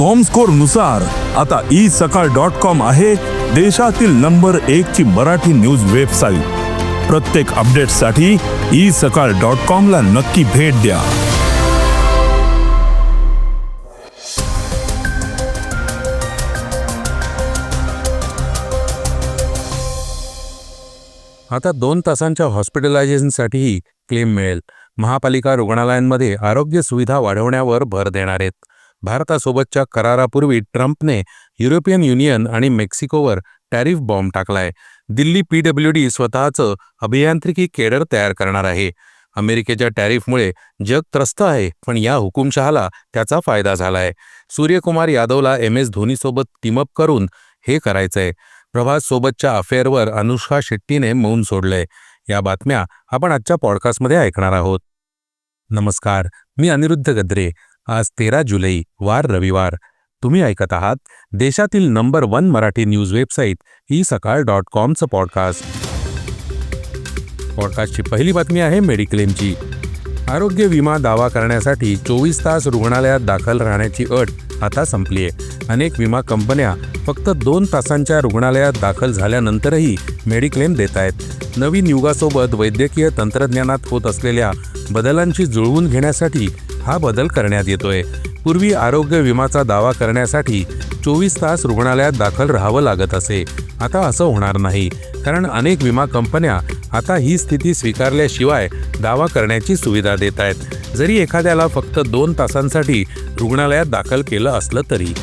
Com स्कोरनुसार आता E Sakal dot com आहे देशातील नंबर एक ची मराठी न्यूज वेबसाईट प्रत्येक अपडेटसाठी ई सकाळ डॉट कॉम ला नक्की भेट द्या. आता दोन तासांच्या हॉस्पिटलायझेशनसाठीही क्लेम मिळेल. महापालिका रुग्णालयांमध्ये आरोग्य सुविधा वाढवण्यावर भर देणार आहेत. भारतासोबतच्या करारापूर्वी ट्रम्पने युरोपियन युनियन आणि मेक्सिकोवर टॅरिफ बॉम्ब टाकलाय. दिल्ली पीडब्ल्यूडी स्वतःचं अभियांत्रिकी केडर तयार करणार आहे. अमेरिकेच्या टॅरिफमुळे जग त्रस्त आहे पण या हुकुमशहाला त्याचा फायदा झालाय. सूर्यकुमार यादवला एम एस धोनीसोबत टीमअप करून हे करायचंय. प्रभाससोबतच्या अफेअरवर अनुष्का शेट्टीने मौन सोडलंय. या बातम्या आपण आजच्या पॉडकास्टमध्ये ऐकणार आहोत. नमस्कार मी अनिरुद्ध गद्रे. आज तेरा जुलै वार रविवार. तुम्ही ऐकत आहात देशातील number one Marathi news website e Sakal dot कॉमचं podcast. पॉडकास्टची पहिली बातमी आहे मेडिक्लेमची. आरोग्य विमा दावा करण्यासाठी चोवीस तास रुग्णालयात दाखल राहण्याची अट आता संपली आहे अनेक विमा कंपन्या फक्त दोन तासांच्या रुग्णालयात दाखल झाल्यानंतरही मेडिक्लेम देत आहेत नवीन युगासोबत वैद्यकीय तंत्रज्ञानात होत असलेल्या बदलांची जुळवून घेण्यासाठी हा बदल करण्यात येतोय. पूर्वी आरोग्य विमाचा दावा करण्यासाठी चोवीस तास रुग्णालयात दाखल राहावं लागत असे. आता असं होणार नाही. कारण अनेक विमा कंपन्या आता ही स्थिती स्वीकारल्याशिवाय दावा करण्याची सुविधा देत आहेत. जरी एखाद्याला फक्त दोन तासांसाठी रुग्णालयात दाखल केलं असलं तरी.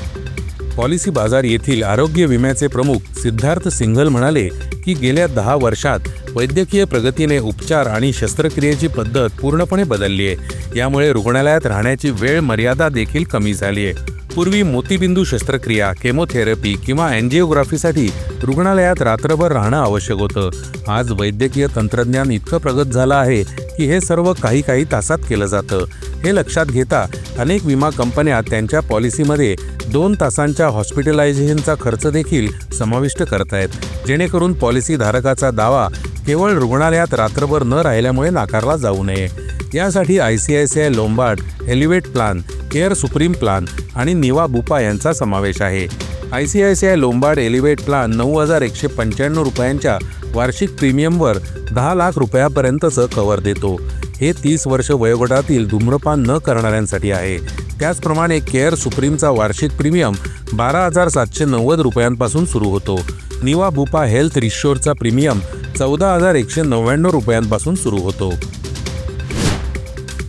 पॉलिसी बाजार येथील आरोग्य विम्याचे प्रमुख सिद्धार्थ सिंघल म्हणाले की गेल्या दहा वर्षात वैद्यकीय प्रगतीने उपचार आणि शस्त्रक्रियेची पद्धत पूर्णपणे बदलली आहे. यामुळे रुग्णालयात राहण्याची वेळ मर्यादा देखील कमी झाली आहे. पूर्वी मोतीबिंदू शस्त्रक्रिया केमोथेरपी किंवा अँजिओग्राफीसाठी रुग्णालयात रात्रभर राहणं आवश्यक होतं. आज वैद्यकीय तंत्रज्ञान इतकं प्रगत झालं आहे की हे सर्व काही काही तासात केलं जातं. हे लक्षात घेता अनेक विमा कंपन्या त्यांच्या पॉलिसीमध्ये दोन तासांच्या हॉस्पिटलायझेशनचा खर्च देखील समाविष्ट करत आहेत जेणेकरून पॉलिसीधारकाचा दावा केवळ रुग्णालयात रात्रभर न राहिल्यामुळे नाकारला जाऊ नये. यासाठी I C I C I Lombard Elevate plan care supreme plan आणि निवा बुपा यांचा समावेश आहे. I C I C I Lombard Elevate plan नऊ हजार एकशे पंच्याण्णव रुपयांच्या वार्षिक प्रीमियमवर दहा लाख रुपयापर्यंतचं कव्हर देतो. हे तीस वर्ष वयोगटातील धूम्रपान न करणाऱ्यांसाठी आहे. त्याचप्रमाणे केअर सुप्रीमचा वार्षिक प्रीमियम बारा हजार सातशे नव्वद रुपयांपासून सुरू होतो. निवा बुपा हेल्थ रिशोरचा प्रीमियम चौदा हजार एकशे नव्याण्णव रुपयांपासून सुरू होतो.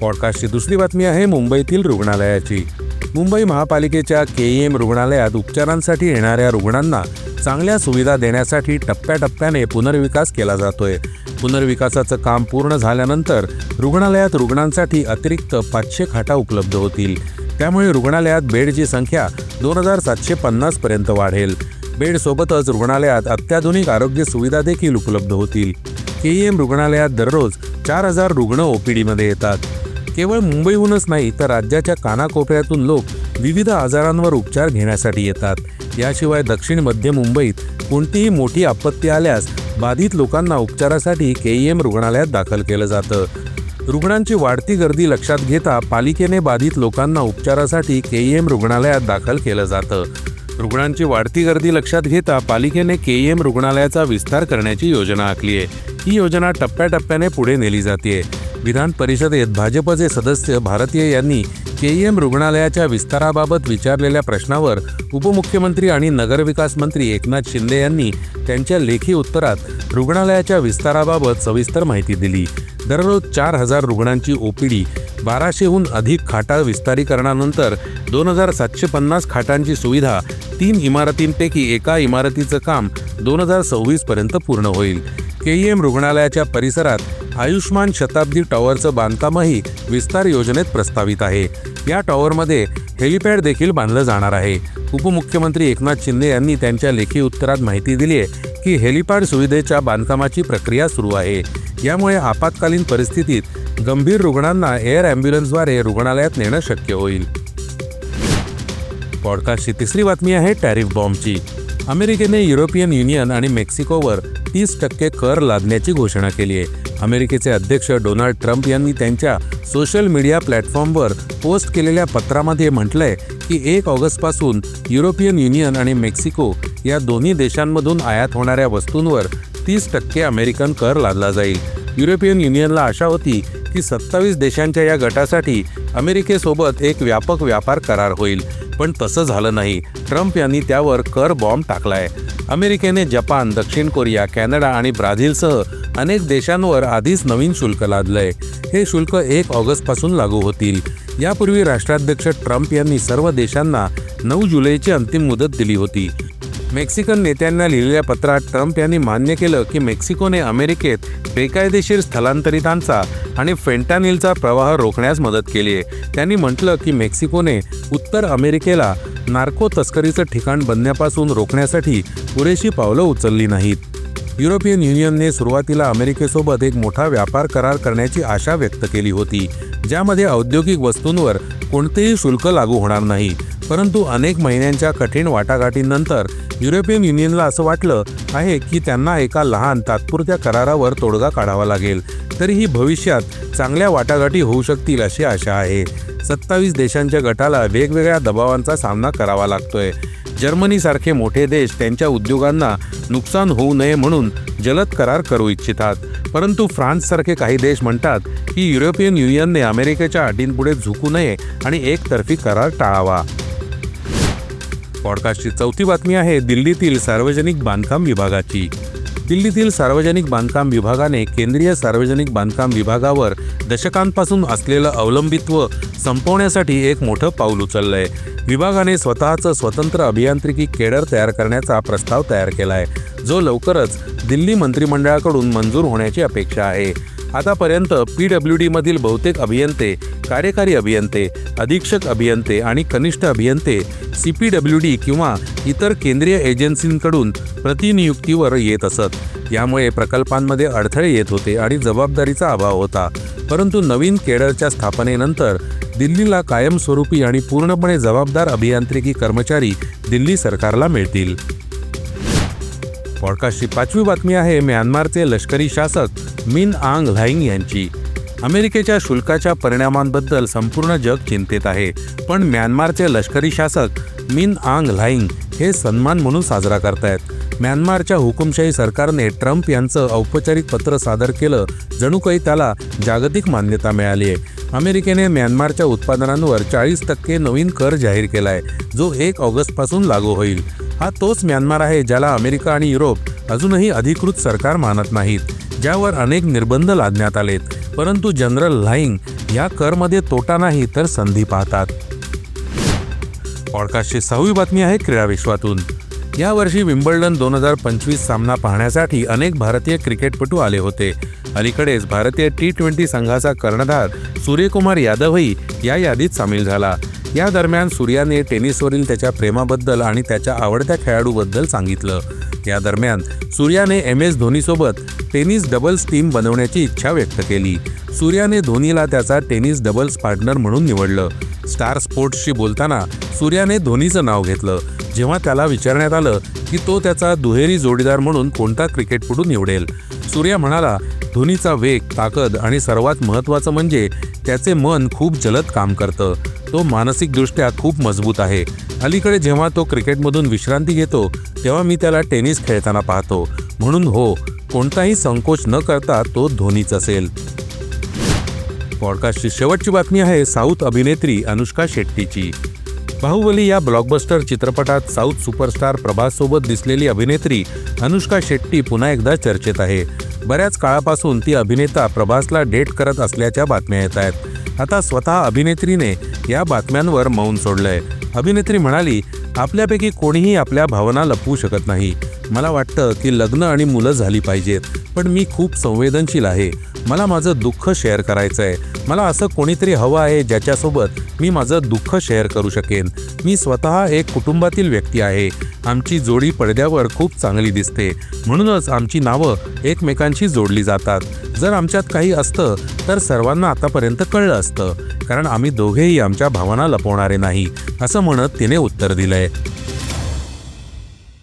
पॉडकास्टची दुसरी बातमी आहे मुंबईतील रुग्णालयाची. मुंबई महापालिकेच्या के एम रुग्णालयात उपचारांसाठी येणाऱ्या रुग्णांना चांगल्या सुविधा देण्यासाठी टप्प्याटप्प्याने पुनर्विकास केला जातोय. पुनर्विकासाचं काम पूर्ण झाल्यानंतर रुग्णालयात रुग्णांसाठी अतिरिक्त पाचशे खाटा उपलब्ध होतील. त्यामुळे रुग्णालयात बेडची संख्या दोन हजार सातशे पन्नासपर्यंत वाढेल. बेडसोबतच रुग्णालयात अत्याधुनिक आरोग्य सुविधा देखील उपलब्ध होतील. के एम रुग्णालयात दररोज चार हजार रुग्ण ओपीडीमध्ये येतात. केवळ मुंबईहूनच नाही तर राज्याच्या कानाकोपऱ्यातून लोक विविध आजारांवर उपचार घेण्यासाठी येतात. याशिवाय दक्षिण मध्य मुंबईत कोणतीही मोठी आपत्ती आल्यास बाधित लोकांना उपचारासाठी के एम रुग्णालयात दाखल केलं जातं. रुग्णांची वाढती गर्दी लक्षात घेता पालिकेने बाधित लोकांना उपचारासाठी के एम रुग्णालयात दाखल केलं जातं. रुग्णांची वाढती गर्दी लक्षात घेता पालिकेने के एम रुग्णालयाचा विस्तार करण्याची योजना आखली आहे. ही योजना टप्प्याटप्प्याने पुढे नेली जाते. विधान परिषदेत भाजपचे सदस्य भारतीय यांनी के एम रुग्णालयाच्या विस्ताराबाबत विचारलेल्या प्रश्नावर उपमुख्यमंत्री आणि नगरविकास मंत्री एकनाथ शिंदे यांनी त्यांच्या लेखी उत्तरात रुग्णालयाच्या विस्ताराबाबत सविस्तर माहिती दिली. दररोज चार हजार रुग्णांची ओपीडी बाराशेहून अधिक खाटा विस्तारीकरणानंतर दोन हजार सातशे पन्नास खाटांची सुविधा तीन इमारतींपैकी एका इमारतीचं काम दोन हजार सव्वीसपर्यंत पूर्ण होईल. के एम रुग्णालयाच्या परिसरात आयुष्मान शताब्दी टॉवरचं बांधकामही विस्तार योजनेत प्रस्तावित आहे. या टॉवरमध्ये हेलिपॅड देखील बांधलं जाणार आहे. उपमुख्यमंत्री एकनाथ शिंदे यांनी त्यांच्या लेखी उत्तरात माहिती दिली आहे की हेलिपॅड सुविधेच्या बांधकामाची प्रक्रिया सुरू आहे. यामुळे आपत्कालीन परिस्थितीत गंभीर रुग्णांना एअर ॲम्ब्युलन्सद्वारे रुग्णालयात नेणं शक्य होईल. पॉडकास्टची तिसरी बातमी आहे टॅरिफ बॉम्बची. अमेरिकेने युरोपियन युनियन आणि मेक्सिकोवर तीस टक्के कर लादण्याची घोषणा केली आहे. अमेरिकेचे अध्यक्ष डोनाल्ड ट्रम्प यांनी त्यांच्या सोशल मीडिया प्लॅटफॉर्मवर पोस्ट केलेल्या पत्रामध्ये म्हटलंय की एक ऑगस्टपासून युरोपियन युनियन आणि मेक्सिको या दोन्ही देशांमधून आयात होणाऱ्या वस्तूंवर तीस टक्के अमेरिकन कर लादला जाईल. युरोपियन युनियनला आशा होती की सत्तावीस देशांच्या या गटासाठी अमेरिकेसोबत एक व्यापक व्यापार करार होईल. पण तसं झालं नाही. ट्रम्प यांनी त्यावर कर बॉम्ब टाकलाय. अमेरिकेने जपान दक्षिण कोरिया कॅनडा आणि ब्राझीलसह अनेक देशांवर आधीच नवीन शुल्क लादलंय. हे शुल्क एक ऑगस्टपासून लागू होतील. यापूर्वी राष्ट्राध्यक्ष ट्रम्प यांनी सर्व देशांना नऊ जुलैची अंतिम मुदत दिली होती. मेक्सिकन नेत्यांना लिहिलेल्या पत्रात ट्रम्प यांनी मान्य केलं की मेक्सिकोने अमेरिकेत बेकायदेशीर स्थलांतरितांचा आणि फेंटानिलचा प्रवाह रोखण्यास मदत केली आहे. त्यांनी म्हटलं की मेक्सिकोने उत्तर अमेरिकेला नार्को तस्करीचं ठिकाण बनण्यापासून रोखण्यासाठी पुरेशी पावलं उचलली नाहीत. युरोपियन युनियनने सुरुवातीला अमेरिकेसोबत एक मोठा व्यापार करार करण्याची आशा व्यक्त केली होती ज्यामध्ये औद्योगिक वस्तूंवर कोणतेही शुल्क लागू होणार नाही. परंतु अनेक महिन्यांच्या कठीण वाटाघाटींनंतर युरोपियन युनियनला असं वाटलं आहे की त्यांना एका लहान तात्पुरत्या करारावर तोडगा काढावा लागेल. तरीही भविष्यात चांगल्या वाटाघाटी होऊ शकतील अशी आशा आहे. सत्तावीस देशांच्या गटाला वेगवेगळ्या दबावांचा सामना करावा लागतोय. जर्मनीसारखे मोठे देश त्यांच्या उद्योगांना नुकसान होऊ नये म्हणून जलद करार करू इच्छितात. परंतु फ्रान्ससारखे काही देश म्हणतात की युरोपियन युनियनने अमेरिकेच्या अटींपुढे झुकू नये आणि एकतर्फी करार टाळावा. पॉडकास्टची चौथी बातमी आहे दिल्लीतील सार्वजनिक बांधकाम विभागाची. दिल्लीतील सार्वजनिक बांधकाम विभागाने केंद्रीय सार्वजनिक बांधकाम विभागावर दशकांपासून असलेलं अवलंबित्व संपवण्यासाठी एक मोठं पाऊल उचललंय. विभागाने स्वतःचं स्वतंत्र अभियांत्रिकी केडर तयार करण्याचा प्रस्ताव तयार केलाय जो लवकरच दिल्ली मंत्रिमंडळाकडून मंजूर होण्याची अपेक्षा आहे. आतापर्यंत पी डब्ल्यू डीमधील बहुतेक अभियंते कार्यकारी अभियंते अधीक्षक अभियंते आणि कनिष्ठ अभियंते सी पी डब्ल्यू डी किंवा इतर केंद्रीय एजन्सींकडून प्रतिनियुक्तीवर येत असत. यामुळे प्रकल्पांमध्ये अडथळे येत होते आणि जबाबदारीचा अभाव होता. परंतु नवीन केडरच्या स्थापनेनंतर दिल्लीला कायमस्वरूपी आणि पूर्णपणे जबाबदार अभियांत्रिकी कर्मचारी दिल्ली सरकारला मिळतील. पॉडकास्टची पाचवी बातमी आहे म्यानमारचे लष्करी शासक मिन आंग व्हाईंग यांची. अमेरिकेच्या शुल्काच्या परिणामांबद्दल संपूर्ण जग चिंतेत आहे पण म्यानमारचे लष्करी शासक मिन आंग व्हाईंग हे सन्मान म्हणून साजरा करतायत. म्यानमारच्या हुकुमशाही सरकारने ट्रम्प यांचं औपचारिक पत्र सादर केलं जणू काही त्याला जागतिक मान्यता मिळाली आहे. अमेरिकेने म्यानमारच्या उत्पादनांवर चाळीस टक्के नवीन कर जाहीर केला आहे जो एक ऑगस्टपासून लागू होईल. हा तोच म्यानमार आहे ज्याला अमेरिका आणि युरोप अजूनही अधिकृत सरकार मानत नाहीत ज्यावर अनेक निर्बंध लादण्यात आलेत. परंतु जनरल लाईंग या करमध्ये तोटा नाही तर संधी पाहतात. पॉडकास्टची सहावी बातमी आहे क्रीडा विश्वातून. यावर्षी विम्बल्डन दोन हजार पंचवीस सामना पाहण्यासाठी अनेक भारतीय क्रिकेटपटू आले होते. अलीकडेच भारतीय टी ट्वेंटी संघाचा कर्णधार सूर्यकुमार यादवही या यादीत सामील झाला. या दरम्यान सूर्याने टेनिसवरील त्याच्या प्रेमाबद्दल आणि त्याच्या आवडत्या खेळाडूबद्दल सांगितलं. या दरम्यान सूर्याने एम एस धोनीसोबत टेनिस डबल्स टीम बनवण्याची इच्छा व्यक्त केली. सूर्याने धोनीला त्याचा टेनिस डबल्स पार्टनर म्हणून निवडलं. स्टार स्पोर्ट्सशी बोलताना सूर्याने धोनीचं नाव घेतलं. जेव्हा त्याला विचारण्यात आलं की तो त्याचा दुहेरी जोडीदार म्हणून कोणता क्रिकेटपटू निवडेल? सूर्या म्हणाला धोनीचा वेग ताकद आणि सर्वात महत्त्वाचं म्हणजे त्याचे मन खूप जलद काम करतं. तो मानसिकदृष्ट्या खूप मजबूत आहे. अलीकडे जेव्हा तो क्रिकेटमधून विश्रांती घेतो तेव्हा मी त्याला टेनिस खेळताना पाहतो. म्हणून हो कोणताही संकोच न करता तो धोनीच असेल. पॉडकास्टची शेवटची बातमी आहे साऊथ अभिनेत्री अनुष्का शेट्टीची. बाहुबली या ब्लॉकबस्टर चित्रपटात साऊथ सुपरस्टार प्रभाससोबत दिसलेली अभिनेत्री अनुष्का शेट्टी पुन्हा एकदा चर्चेत आहे. बऱ्याच काळापासून ती अभिनेता प्रभासला डेट करत असल्याच्या बातम्या येत आहेत. आता स्वतः अभिनेत्रीने या बातम्यांवर मौन सोडलंय. अभिनेत्री म्हणाली आपल्यापैकी कोणीही आपल्या भावना लपवू शकत नाही. मला वाटतं की लग्न आणि मुलं झाली पाहिजेत पण मी खूप संवेदनशील आहे. मला माझं दुःख शेअर करायचं आहे मला असं कोणीतरी हवं आहे ज्याच्यासोबत मी माझं दुःख शेअर करू शकेन. मी स्वतः एक कुटुंबातील व्यक्ती आहे. आमची जोडी पडद्यावर खूप चांगली दिसते. म्हणूनच आमची नावं एकमेकांशी जोडली जातात. जर आमच्यात काही असतं तर सर्वांना आतापर्यंत कळलं असतं. कारण आम्ही दोघेही आमच्या भावना लपवणारे नाही असं म्हणत तिने उत्तर दिलंय.